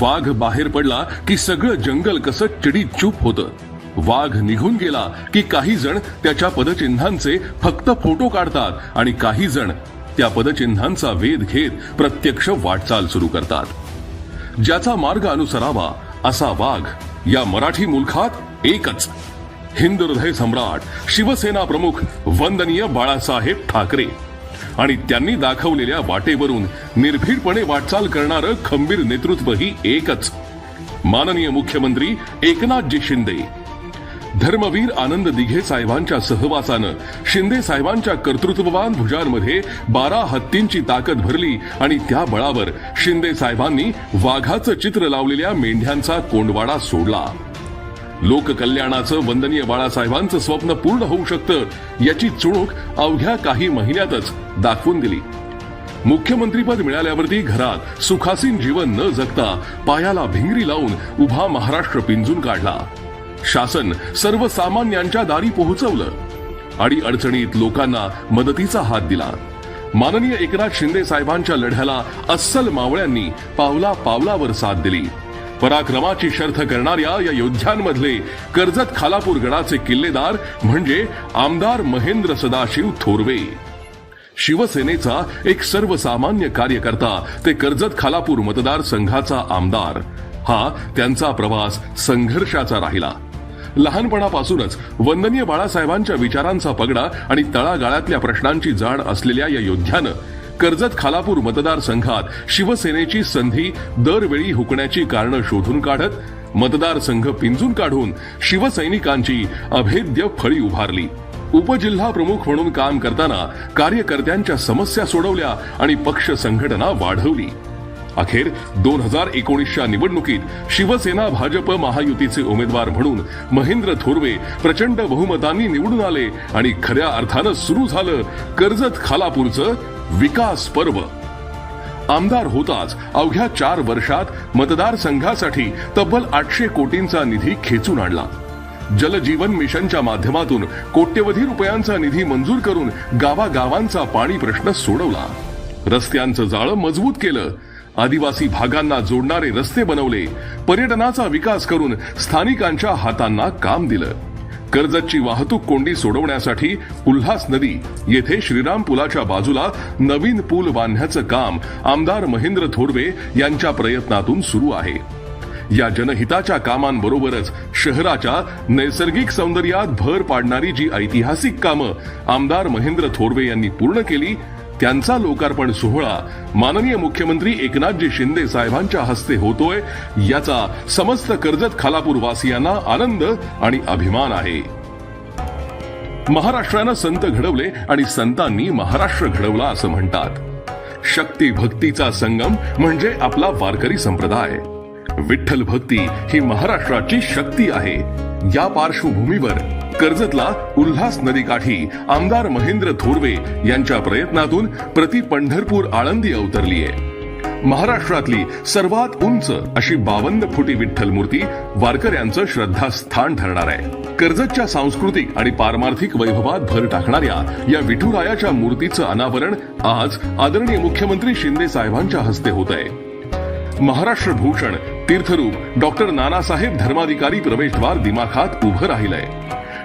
वाघ बाहेर पडला की सगळं जंगल कसं चिडीत चूप होतं. वाघ निघून गेला की काही जण त्याच्या पदचिन्हांचे फक्त फोटो काढतात आणि काही जण त्या पदचिन्हांचा वेध घेत प्रत्यक्ष वाटचाल सुरू करतात. ज्याचा मार्ग अनुसरावा असा वाघ या मराठी मुलखात एकच. हिंद हृदय सम्राट शिवसेना प्रमुख वंदनीय बाळासाहेब ठाकरे. आणि त्यांनी दाखवलेल्या वाटेवरून निर्भीडपणे वाटचाल करणारं खंबीर नेतृत्वही एकच. माननीय मुख्यमंत्री एकनाथजी शिंदे. धर्मवीर आनंद दिघे साहेबांच्या सहवासानं शिंदे साहेबांच्या कर्तृत्ववान भुजांमध्ये बारा हत्तींची ताकद भरली आणि त्या बळावर शिंदे साहेबांनी वाघाचं चित्र लावलेल्या मेंढ्यांचा कोंडवाडा सोडला. लोककल्याणाचं वंदनीय बाळासाहेबांचं स्वप्न पूर्ण होऊ शकतं याची चुणूक अवघ्या काही महिन्यातच दाखवून दिली. मुख्यमंत्रीपद मिळाल्यावरती घरात सुखासीन जीवन न जगता पायाला भिंगरी लावून उभा महाराष्ट्र पिंजून काढला. शासन सर्वसामान्यांच्या दारी पोहोचवलं अडी अडचणीत लोकांना मदतीचा हात दिला. माननीय एकनाथ शिंदे साहेबांच्या लढ्याला अस्सल मावळ्यांनी पावला पावलावर साथ दिली. पराक्रमाची शर्थ करणाऱ्या या योद्ध्यांमधले कर्जत खालापूर गडाचे किल्लेदार म्हणजे आमदार महेंद्र सदाशिव थोरवे. शिवसेनेचा एक सर्वसामान्य कार्यकर्ता ते कर्जत खालापूर मतदारसंघाचा आमदार. हा त्यांचा प्रवास संघर्षाचा राहिला. लहानपणापासूनच वंदनीय बाळासाहेबांच्या विचारांचा पगडा आणि तळागाळातल्या प्रश्नांची जाण असलेल्या या योद्ध्यानं कर्जत खालापूर मतदारसंघात शिवसेनेची संधी दरवेळी हुकण्याची कारणं शोधून काढत मतदारसंघ पिंजून काढून शिवसैनिकांची अभेद्य फळी उभारली. उपजिल्हा प्रमुख म्हणून काम करताना कार्यकर्त्यांच्या समस्या सोडवल्या आणि पक्ष संघटना वाढवली. अखेर दोन हजार एकोणीसच्या निवडणुकीत शिवसेना भाजप महायुतीचे उमेदवार म्हणून महेंद्र थोरवे प्रचंड बहुमतांनी निवडून आले आणि खऱ्या अर्थानं सुरू झालं कर्जत खालापूरचं विकास पर्व. आमदार होताच अवघ्या चार वर्षात मतदारसंघासाठी तब्बल आठशे कोटींचा निधी खेचून आणला. जलजीवन मिशनच्या माध्यमातून कोट्यवधी रुपयांचा निधी मंजूर करून गावागावांचा पाणी प्रश्न सोडवला. रस्त्यांचं जाळं मजबूत केलं. आदिवासी भागांना जोडणारे रस्ते बनवले. पर्यटनाचा विकास करून स्थानिकांच्या हातांना काम दिलं. कर्जतची वाहतूक कोंडी सोडवण्यासाठी उल्हास नदी येथे श्रीराम पुलाच्या बाजूला नवीन पूल बांधण्याचं काम आमदार महेंद्र थोरवे यांच्या प्रयत्नातून सुरू आहे. या जनहिताच्या कामांबरोबरच शहराच्या नैसर्गिक सौंदर्यात भर पाडणारी जी ऐतिहासिक कामं आमदार महेंद्र थोरवे यांनी पूर्ण केली त्यांचा लोकार्पण सोहळा माननीय मुख्यमंत्री एकनाथजी शिंदे साहेबांच्या हस्ते होतोय. याचा समस्त कर्जत खालापूर वासियांना आनंद आणि अभिमान आहे. महाराष्ट्रानं संत घडवले आणि संतांनी महाराष्ट्र घडवला असं म्हणतात. शक्ती भक्तीचा संगम म्हणजे आपला वारकरी संप्रदाय. विठ्ठल भक्ती ही महाराष्ट्राची शक्ती आहे. या पार्श्वभूमीवर कर्जतला उल्हास नदीकाठी आमदार महेंद्र थोरवे यांच्या प्रयत्नातून प्रति पंढरपूर आळंदी अवतरली आहे. महाराष्ट्रातली सर्वात उंच अशी बावन्न फुटी विठ्ठल मूर्ती वारकऱ्यांचं श्रद्धास्थान ठरणार आहे. कर्जतच्या सांस्कृतिक आणि पारमार्थिक वैभवात भर टाकणाऱ्या या विठुरायाच्या मूर्तीचं अनावरण आज आदरणीय मुख्यमंत्री शिंदे साहेबांच्या हस्ते होत आहे. महाराष्ट्र भूषण तीर्थरूप डॉक्टर नानासाहेब धर्माधिकारी प्रवेशद्वार दिमाखात उभं राहिलंय.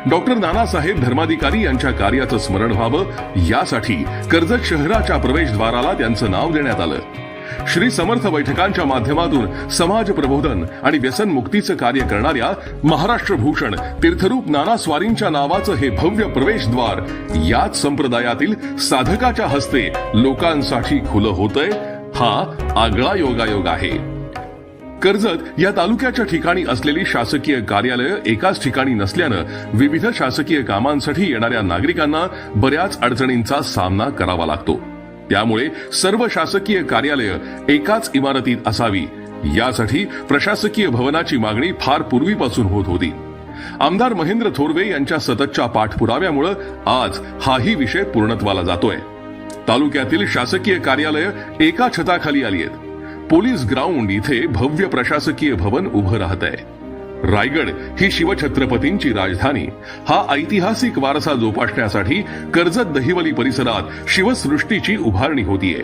डॉक्टर नानासाहेब धर्माधिकारी यांच्या कार्याचं स्मरण व्हावं यासाठी कर्जत शहराच्या प्रवेशद्वाराला त्यांचं नाव देण्यात आलं. श्री समर्थ बैठकांच्या माध्यमातून समाज प्रबोधन आणि व्यसन मुक्तीचं कार्य करणाऱ्या महाराष्ट्र भूषण तीर्थरूप नाना स्वारींच्या नावाचं हे भव्य प्रवेशद्वार याच संप्रदायातील साधकाच्या हस्ते लोकांसाठी खुलं होतंय. हा आगळा योगायोग आहे. कर्जत या तालुक्याच्या ठिकाणी असलेली शासकीय कार्यालय एकाच ठिकाणी नसल्यानं विविध शासकीय कामांसाठी येणाऱ्या नागरिकांना बऱ्याच अडचणींचा सामना करावा लागतो. त्यामुळे सर्व शासकीय कार्यालय एकाच इमारतीत असावी यासाठी प्रशासकीय भवनाची मागणी फार पूर्वीपासून होत होती. आमदार महेंद्र थोरवे यांच्या सततच्या पाठपुराव्यामुळे आज हाही विषय पूर्णत्वाला जातोय. तालुक्यातील शासकीय कार्यालय एका छताखाली आली आहेत. पोलीस ग्राउंड इथे भव्य प्रशासकीय भवन उभं राहत आहे. रायगड ही शिवछत्रपतींची राजधानी. हा ऐतिहासिक वारसा जोपासण्यासाठी कर्जत दहिवली परिसरात शिवसृष्टीची उभारणी होतीये.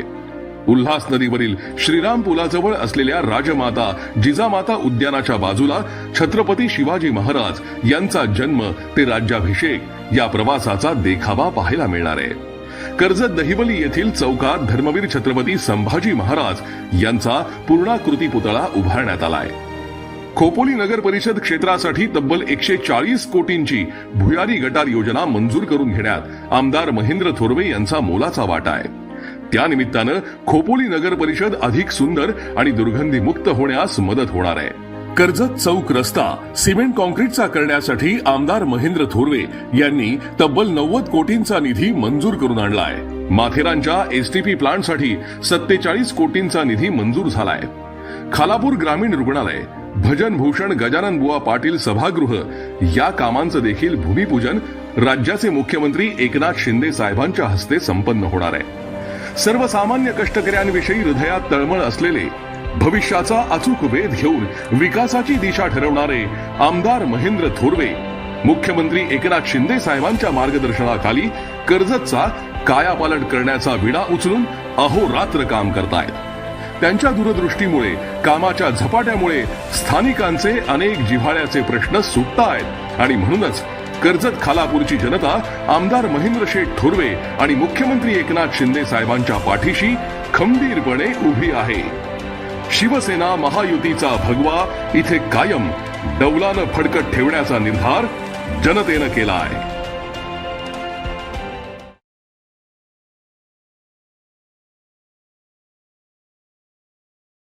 उल्हास नदीवरील श्रीराम पुलाजवळ असलेल्या राजमाता जिजामाता उद्यानाच्या बाजूला छत्रपती शिवाजी महाराज यांचा जन्म ते राज्याभिषेक या प्रवासाचा देखावा पाहायला मिळणार आहे. कर्जत दहिवली येथील चौकात धर्मवीर छत्रपती संभाजी महाराज यांचा पूर्णाकृती पुतळा उभारण्यात आलाय. खोपोली नगर परिषद क्षेत्रासाठी तब्बल एकशे चाळीस कोटींची भुयारी गटार योजना मंजूर करून घेण्यात आमदार महेंद्र थोरवे यांचा मोलाचा वाटा आहे. त्यानिमित्तानं खोपोली नगर परिषद अधिक सुंदर आणि दुर्गंधीमुक्त होण्यास मदत होणार आहे. कर्जत चौक रस्ता सिमेंट कॉन्क्रीटचा करण्यासाठी आमदार महेंद्र थोरवे यांनी तब्बल नव्वद कोटींचा निधी मंजूर करून आणलाय. माथेरानच्या एसटीपी प्लांटसाठी सत्तेचाळीस कोटींचा निधी मंजूर झालाय. खालापूर ग्रामीण रुग्णालय भजन भूषण गजानन बुवा पाटील सभागृह या कामांचं देखील भूमिपूजन राज्याचे मुख्यमंत्री एकनाथ शिंदे साहेबांच्या हस्ते संपन्न होणार आहे. सर्वसामान्य कष्टकऱ्यांविषयी हृदयात तळमळ असलेले भविष्याचा अचूक वेध घेऊन विकासाची दिशा ठरवणारे आमदार महेंद्र थोरवे मुख्यमंत्री एकनाथ शिंदे साहेबांच्या मार्गदर्शनाखाली कर्जतचा कायापालट करण्याचा विडा उचलून अहोरात्र काम करतायत. त्यांच्या दूरदृष्टीमुळे कामाच्या झपाट्यामुळे स्थानिकांचे अनेक जिव्हाळ्याचे प्रश्न सुटतायत आणि म्हणूनच कर्जत खालापूरची जनता आमदार महेंद्र शेठ थोरवे आणि मुख्यमंत्री एकनाथ शिंदे साहेबांच्या पाठीशी खंबीरपणे उभी आहे. शिवसेना महायुतीचा भगवा इथे कायम. डौलानं फडकत ठेवण्याचा निर्धार जनतेनं केला आहे